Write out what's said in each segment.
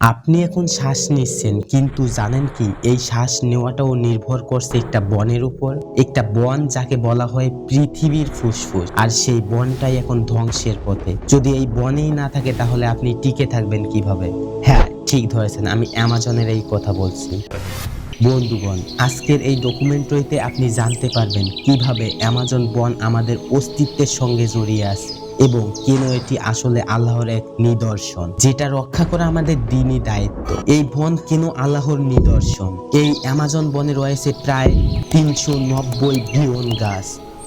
আপনি এখন শ্বাস নিচ্ছেন, কিন্তু জানেন কি, এই শ্বাস নেওয়াটাও নির্ভর করছে একটা বনের উপর। একটা বন যাকে বলা হয় পৃথিবীর ফুসফুস, আর সেই বনটাই এখন ধ্বংসের পথে। যদি এই বনেই না থাকে, তাহলে আপনি টিকে থাকবেন কীভাবে? হ্যাঁ ঠিক ধরেছেন, আমি অ্যামাজনের এই কথা বলছি। বন্ধুগণ, আজকের এই ডকুমেন্টারিতে আপনি জানতে পারবেন কীভাবে অ্যামাজন বন আমাদের অস্তিত্বের সঙ্গে জড়িয়ে আছে। এবং কেন এটি আসলে আল্লাহর এক নিদর্শন, যেটা রক্ষা করা আমাদের দিনই দায়িত্ব। এই বন কেন আল্লাহর নিদর্শন? এই অ্যামাজন বনে রয়েছে প্রায় তিনশো নব্বই বিলিয়ন গাছ,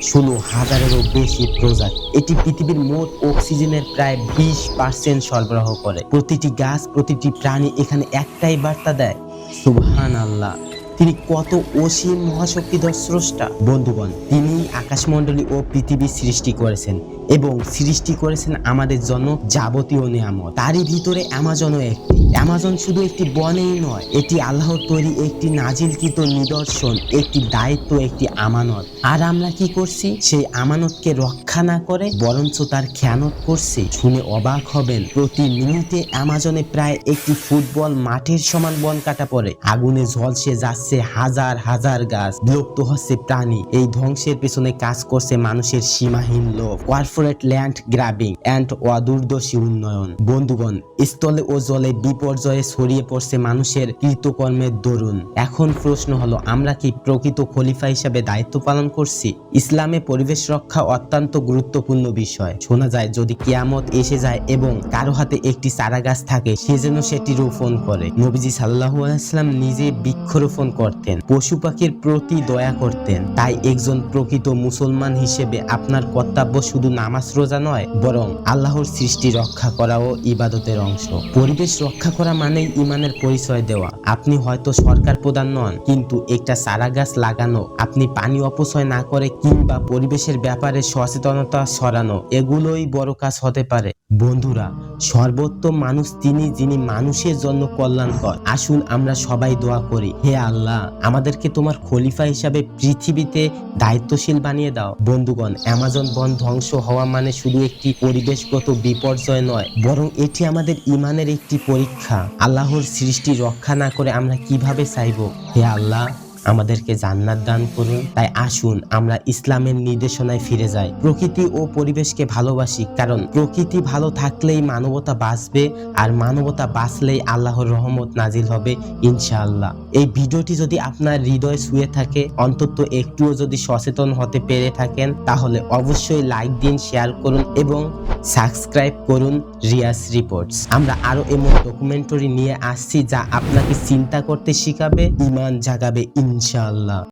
ষোলো হাজারেরও বেশি প্রজাতি। এটি পৃথিবীর মোট অক্সিজেনের প্রায় বিশ পার্সেন্ট সরবরাহ করে। প্রতিটি গাছ, প্রতিটি প্রাণী এখানে একটাই বার্তা দেয় সুবহান আল্লাহ তিনি কত অসীম মহাশক্তিধর স্রষ্টা? বন্ধুগণ তিনি আকাশমণ্ডলী ও পৃথিবী সৃষ্টি করেছেন এবং সৃষ্টি করেছেন আমাদের জন্য যাবতীয় নিয়ামত। তারই ভিতরে অ্যামাজনও একটি। অ্যামাজন শুধু একটি বনেই নয়, এটি আল্লাহর তৈরি একটি নাজিলকৃত নিদর্শন, একটি দায়িত্ব, একটি আমানত। আর আমরা কি করছি? সেই আমানতকে রক্ষা না করে বরঞ্চ তার খেয়ানত করছি। শুনে অবাক হবেন, প্রতি মিনিটে অ্যামাজনে প্রায় একটি ফুটবল মাঠের সমান বন কাটা পড়ে। আগুনে ঝলসে যাচ্ছে হাজার হাজার গাছ, বিলুপ্ত হচ্ছে প্রাণী। এই ধ্বংসের পেছনে কাজ করছে মানুষের সীমাহীন লোভ। কর্পোরেট ল্যান্ড গ্রাবিং অ্যান্ড অদূরদর্শী উন্নয়ন। বন্ধুগণ, স্থলে ও জলে বিপর্যয়ে ছড়িয়ে পড়ছে মানুষের কৃতকর্মের দরুন। এখন প্রশ্ন হলো, আমরা কি প্রকৃত খলিফা হিসাবে দায়িত্ব পালন করছি? ইসলামে পরিবেশ রক্ষা অত্যন্ত গুরুত্বপূর্ণ বিষয়। শোনা যায়, যদি কিয়ামত এসে যায় এবং কারও হাতে একটি চারা গাছ থাকে, সে যেন সেটি রোপণ করে। নবীজি সাল্লাহ আলাইসাল্লাম নিজে বৃক্ষরোপণ করতেন। পশু পাখির প্রতি দয়া করতেন। তাই একজন প্রকৃত মুসলমান হিসেবে আপনার কর্তব্য শুধু নামাজ রোজা নয়, বরং আল্লাহর সৃষ্টি রক্ষা করাও ইবাদতের অংশ। পরিবেশ রক্ষা করা মানেই ইমানের পরিচয় দেওয়া। আপনি হয়তো সরকার প্রধান নন, কিন্তু একটা চারা গাছ লাগানো, আপনি পানি অপচয় না করে কিংবা পরিবেশের ব্যাপারে সচেতনতা ছড়ানো, এগুলোই বড় কাজ হতে পারে। বন্ধুরা, সর্বোত্তম মানুষ তিনি যিনি মানুষের জন্য কল্যাণ কল্যাণকর। আসুন আমরা সবাই দোয়া করি, হে আল্লাহ। আমাদেরকে তোমার খলিফা হিসাবে পৃথিবীতে দায়িত্বশীল বানিয়ে দাও। বন্ধুগণ, অ্যামাজন বন ধ্বংস হওয়া মানে শুধু একটি পরিবেশগত বিপর্যয় নয়, বরং এটি আমাদের ইমানের একটি পরীক্ষা। আল্লাহর সৃষ্টি রক্ষা না করে আমরা কীভাবে চাইব? হে আল্লাহ আমাদেরকে জান্নাত দান করুন। তাই আসুন, আমরা ইসলামের নির্দেশনায় ফিরে যাই। প্রকৃতি ও পরিবেশকে ভালোবাসি, কারণ প্রকৃতি ভালো থাকলেই মানবতা বাঁচবে আর মানবতা বাঁচলেই আল্লাহর রহমত নাজিল হবে ইনশাআল্লাহ। এই ভিডিওটি যদি আপনার হৃদয় শুয়ে থাকে, অন্তত একটুও যদি সচেতন হতে পেরে থাকেন, তাহলে অবশ্যই লাইক দিন, শেয়ার করুন এবং সাবস্ক্রাইব করুন রিয়াস রিপোর্টস। আমরা আরও এমন ডকুমেন্টারি নিয়ে আসছি যা আপনাকে চিন্তা করতে শিখাবে, ইমান জাগাবে, ইনশাআল্লাহ।